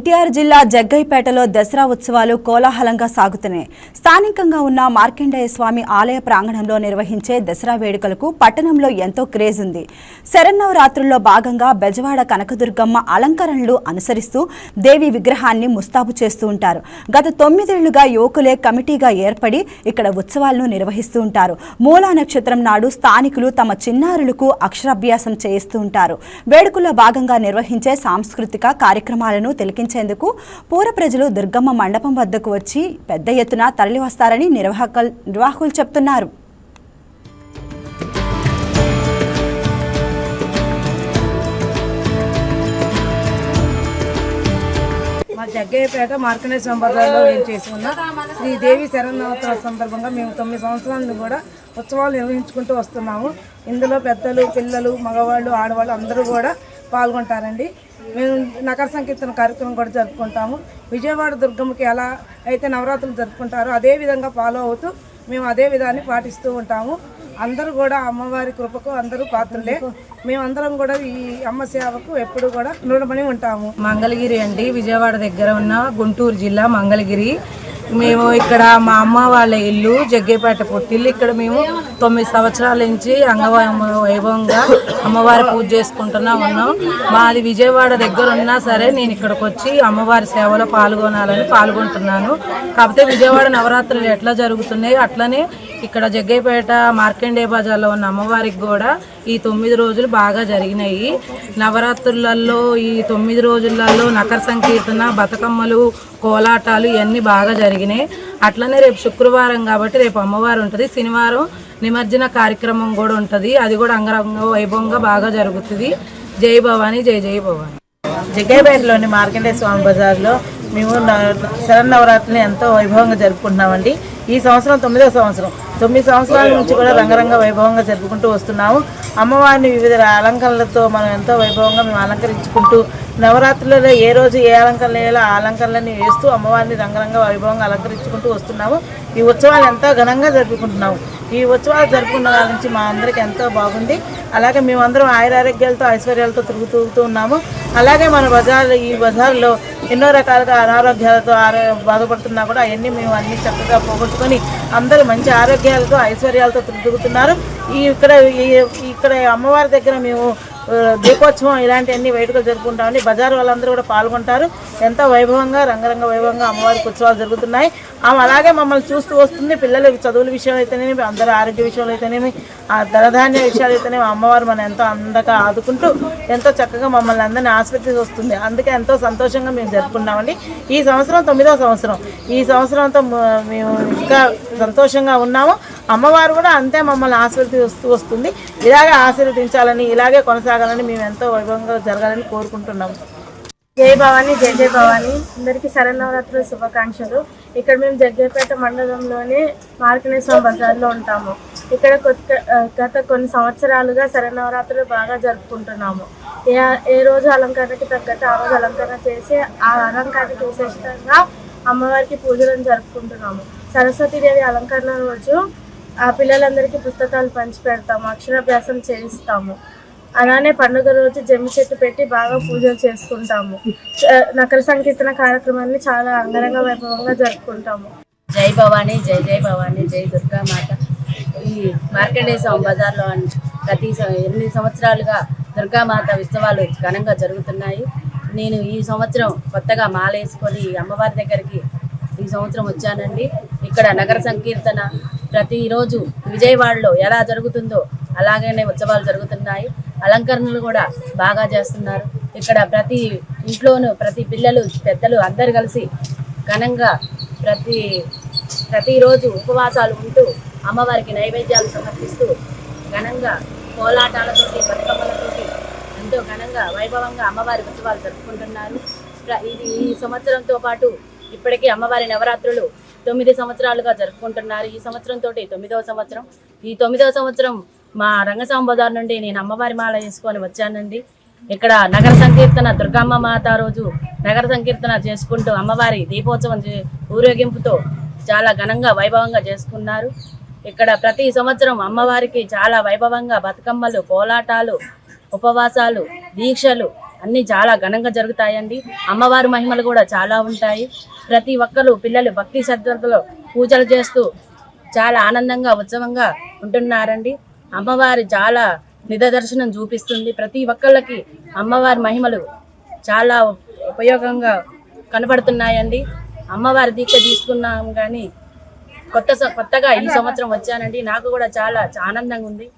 ఎన్టీఆర్ జిల్లా జగ్గైపేటలో దసరా ఉత్సవాలు కోలాహలంగా సాగుతున్నాయి. స్థానికంగా ఉన్న మార్కండేయ స్వామి ఆలయ ప్రాంగణంలో నిర్వహించే దసరా వేడుకలకు పట్టణంలో ఎంతో క్రేజ్ ఉంది. శరన్నవరాత్రుల్లో భాగంగా బెజవాడ కనకదుర్గమ్మ అలంకరణలు అనుసరిస్తూ దేవి విగ్రహాన్ని ముస్తాబు చేస్తూ ఉంటారు. గత తొమ్మిదేళ్ళుగా యువకులే కమిటీగా ఏర్పడి ఇక్కడ ఉత్సవాలను నిర్వహిస్తూ ఉంటారు. మూలా నక్షత్రం నాడు స్థానికులు తమ చిన్నారులకు అక్షరాభ్యాసం చేయిస్తూ ఉంటారు. వేడుకల్లో భాగంగా నిర్వహించే సాంస్కృతిక కార్యక్రమాలను తిలకించేందుకు పూర ప్రజలు దుర్గమ్మ మండపం వద్దకు వచ్చి పెద్ద ఎత్తున తరలివస్తారని నిర్వాహకులు నిర్వాహకులు చెప్తున్నారు. మా జగ్గయ్యపేట మార్కండేశ్వరం సంప్రదాయంలో ఏం చేసి శ్రీదేవి శ్రీ దేవి సందర్భంగా మేము తొమ్మిది సంవత్సరాలను కూడా ఉత్సవాలు నిర్వహించుకుంటూ వస్తున్నాము. ఇందులో పెద్దలు పిల్లలు మగవాళ్ళు ఆడవాళ్ళు అందరూ కూడా పాల్గొంటారండి. మేము నగర సంకీర్తన కార్యక్రమం కూడా జరుపుకుంటాము. విజయవాడ దుర్గమ్మకి ఎలా అయితే నవరాత్రులు జరుపుకుంటారో అదే విధంగా ఫాలో అవుతూ మేము అదే విధాన్ని పాటిస్తూ ఉంటాము. అందరూ కూడా అమ్మవారి కృపకు అందరూ పాత్రలే. మేమందరం కూడా ఈ అమ్మ సేవకు ఎప్పుడు కూడా రుణపడి ఉంటాము. మంగళగిరి అండి. విజయవాడ దగ్గర ఉన్న గుంటూరు జిల్లా మంగళగిరి. మేము ఇక్కడ మా అమ్మ వాళ్ళ ఇల్లు జగ్గేపేట పుట్టిల్లు ఇక్కడ మేము తొమ్మిది సంవత్సరాల నుంచి అంగవైభ వైభవంగా అమ్మవారి పూజ చేసుకుంటున్నా ఉన్నాం. మాది విజయవాడ దగ్గర ఉన్నా సరే నేను ఇక్కడికి వచ్చి అమ్మవారి సేవలో పాల్గొనాలని పాల్గొంటున్నాను. కాకపోతే విజయవాడ నవరాత్రులు ఎట్లా జరుగుతున్నాయి? అట్లనే ఇక్కడ జగ్గేపేట మార్కండే బజార్లో ఉన్న అమ్మవారికి కూడా ఈ తొమ్మిది రోజులు బాగా జరిగినాయి. నవరాత్రులలో ఈ తొమ్మిది రోజులలో నకర సంకీర్తన బతుకమ్మలు కోలాటాలు ఇవన్నీ బాగా జరిగినాయి. అట్లనే రేపు శుక్రవారం కాబట్టి రేపు అమ్మవారు ఉంటుంది. శనివారం నిమజ్జన కార్యక్రమం కూడా ఉంటుంది. అది కూడా అంగరంగ వైభవంగా బాగా జరుగుతుంది. జై భవాని జై జై భవాని. జగ్గైపేటలోని మార్కండే స్వామి బజార్లో మేము శరన్నవరాత్రిని ఎంతో వైభవంగా జరుపుకుంటున్నామండి. ఈ సంవత్సరం తొమ్మిదో సంవత్సరం. తొమ్మిది సంవత్సరాల నుంచి కూడా రంగరంగ వైభవంగా జరుపుకుంటూ వస్తున్నాము. అమ్మవారిని వివిధ అలంకరణలతో మనం ఎంతో వైభవంగా మేము అలంకరించుకుంటూ నవరాత్రులలో ఏ రోజు ఏ అలంకరణ వేయాలో ఆ అలంకరణలన్నీ వేస్తూ అమ్మవారిని రంగరంగ వైభవంగా అలంకరించుకుంటూ వస్తున్నాము. ఈ ఉత్సవాలు ఎంతో ఘనంగా జరుపుకుంటున్నాము. ఈ ఉత్సవాలు జరుపుకున్న వాళ్ళ నుంచి మా అందరికి ఎంతో బాగుంది. అలాగే మేమందరం ఆయురారోగ్యాలతో ఐశ్వర్యాలతో తిరుగుతూ ఉన్నాము. అలాగే మన బజార్లో ఈ బజార్లో ఎన్నో రకాలుగా అనారోగ్యాలతో బాధపడుతున్నా కూడా అవన్నీ మేము అన్ని చక్కగా పోగొట్టుకొని అందరూ మంచి ఆరోగ్యాలతో ఐశ్వర్యాలతో తిరుగుతున్నారు. ఈ ఇక్కడ ఈ- ఇక్కడ అమ్మవారి దగ్గర మేము దీపోత్సవం ఇలాంటివన్నీ వేడుకలు జరుపుకుంటామని బజార్ వాళ్ళందరూ కూడా పాల్గొంటారు. ఎంతో వైభవంగా రంగరంగ వైభవంగా అమ్మవారికి ఉత్సవాలు జరుగుతున్నాయి. ఆమె అలాగే మమ్మల్ని చూస్తూ వస్తుంది. పిల్లల చదువుల విషయంలో అయితేనేమి అందరి ఆరోగ్య విషయంలో అయితేనేమి ఆ ధనధాన్య విషయాలు అయితేనేమి అమ్మవారు మనం ఎంతో అందంగా ఆదుకుంటూ ఎంతో చక్కగా మమ్మల్ని అందరినీ ఆస్పత్రికి వస్తుంది. అందుకే ఎంతో సంతోషంగా మేము జరుపుకున్నామండి. ఈ సంవత్సరం తొమ్మిదవ సంవత్సరం. ఈ సంవత్సరంతో మేము ఇంకా సంతోషంగా ఉన్నాము. అమ్మవారు కూడా అంతే మమ్మల్ని ఆశీర్వదిస్తూ వస్తుంది. ఇలాగే ఆశీర్వదించాలని ఇలాగే కొనసాగాలని మేము ఎంతో వైభవంగా జరగాలని కోరుకుంటున్నాము జై భవాని జై జై భవాని. అందరికీ శరన్నవరాత్రుల శుభాకాంక్షలు. ఇక్కడ మేము జగ్గేపేట మండలంలోని మార్కనేశ్వరం బజార్లో ఉంటాము. ఇక్కడ కొత్త గత కొన్ని సంవత్సరాలుగా శరన్నవరాత్రులు బాగా జరుపుకుంటున్నాము. ఏ ఏ రోజు అలంకరణకి తగ్గట్టు ఆ రోజు అలంకరణ చేసి ఆ అలంకరణకి విశేషంగా అమ్మవారికి పూజలను జరుపుకుంటున్నాము. సరస్వతీదేవి అలంకరణ రోజు ఆ పిల్లలందరికీ పుస్తకాలు పంచి పెడతాము అక్షరాభ్యాసం చేయిస్తాము. అలానే పండుగ రోజు జమ్మి చెట్టు పెట్టి బాగా పూజలు చేసుకుంటాము. నకర సంకీర్తన కార్యక్రమాన్ని చాలా అంగరంగ వైభవంగా జరుపుకుంటాము. జై భవానీ జై జై భవానీ జై దుర్గామాత ఈ మార్కండేశ్వరం బజార్లో ప్రతి స- ఎనిమిది సంవత్సరాలుగా దుర్గామాత ఉత్సవాలు ఘనంగా జరుగుతున్నాయి. నేను ఈ సంవత్సరం కొత్తగా మాల వేసుకొని అమ్మవారి దగ్గరికి ఈ సంవత్సరం వచ్చానండి. ఇక్కడ నగర సంకీర్తన ప్రతిరోజు విజయవాడలో ఎలా జరుగుతుందో అలాగనే ఉత్సవాలు జరుగుతున్నాయి. అలంకరణలు కూడా బాగా చేస్తున్నారు. ఇక్కడ ప్రతి ఇంట్లోనూ ప్రతి పిల్లలు పెద్దలు అందరు కలిసి ఘనంగా ప్రతి ప్రతిరోజు ఉపవాసాలు ఉంటూ అమ్మవారికి నైవేద్యాలు సమర్పిస్తూ ఘనంగా కోలాటాలతోటి బతుకమ్మలతోటి ఎంతో ఘనంగా వైభవంగా అమ్మవారి ఉత్సవాలు జరుపుకుంటున్నారు. ప్ర- ఇది ఈ సంవత్సరంతో పాటు ఇప్పటికీ అమ్మవారి నవరాత్రులు తొమ్మిది సంవత్సరాలుగా జరుపుకుంటున్నారు. ఈ సంవత్సరం తోటి తొమ్మిదవ సంవత్సరం. ఈ తొమ్మిదవ సంవత్సరం మా రంగస్వామి బజార్ నుండి నేను అమ్మవారి మాల వేసుకొని వచ్చానండి. ఇక్కడ నగర సంకీర్తన దుర్గమ్మ మాత రోజు నగర సంకీర్తన చేసుకుంటూ అమ్మవారి దీపోత్సవం చే- ఊరేగింపుతో చాలా ఘనంగా వైభవంగా చేసుకున్నారు. ఇక్కడ ప్రతి సంవత్సరం అమ్మవారికి చాలా వైభవంగా బతుకమ్మలు కోలాటాలు ఉపవాసాలు దీక్షలు అన్నీ చాలా ఘనంగా జరుగుతాయండి. అమ్మవారి మహిమలు కూడా చాలా ఉంటాయి. ప్రతి ఒక్కరు పిల్లలు భక్తి శ్రద్ధలతో పూజలు చేస్తూ చాలా ఆనందంగా ఉత్సవంగా ఉంటున్నారండి. అమ్మవారి చాలా నిదర్శనం చూపిస్తుంది. ప్రతి ఒక్కళ్ళకి అమ్మవారి మహిమలు చాలా ఉపయోగంగా కనబడుతున్నాయండి. అమ్మవారి దీక్ష తీసుకున్నాం కానీ కొత్త స- కొత్తగా ఈ సంవత్సరం వచ్చానండి. నాకు కూడా చాలా ఆనందంగా ఉంది.